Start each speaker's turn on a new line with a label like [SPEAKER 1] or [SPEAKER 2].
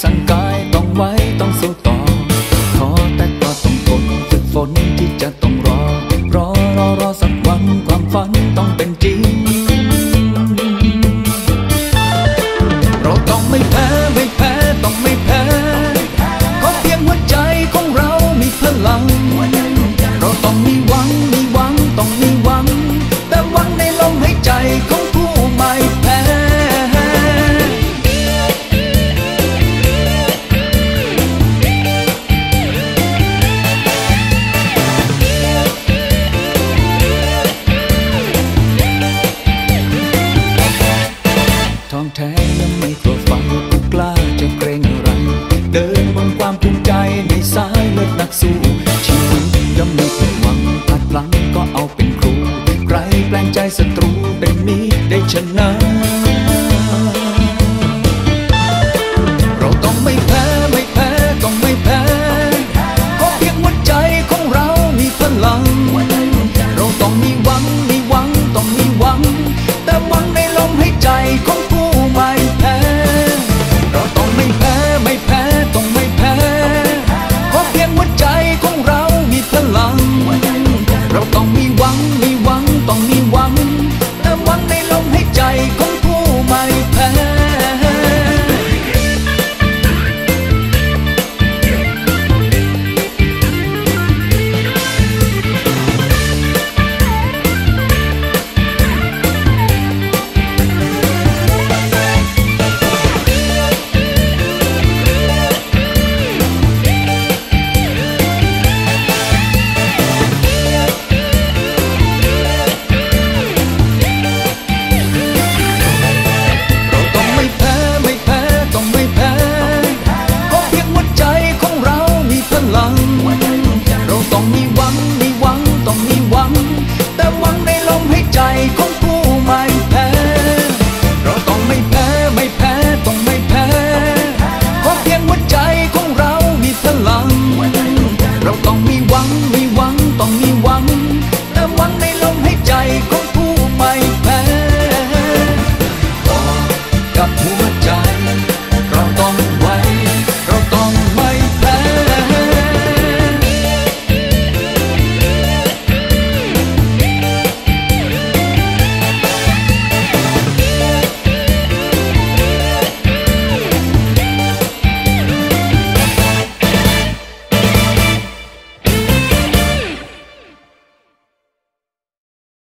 [SPEAKER 1] ಸಂಕ 还能没做饭？ เราต้องมีหวังมีหวังต้องมีหวัง แต่หวังในลมหายใจของ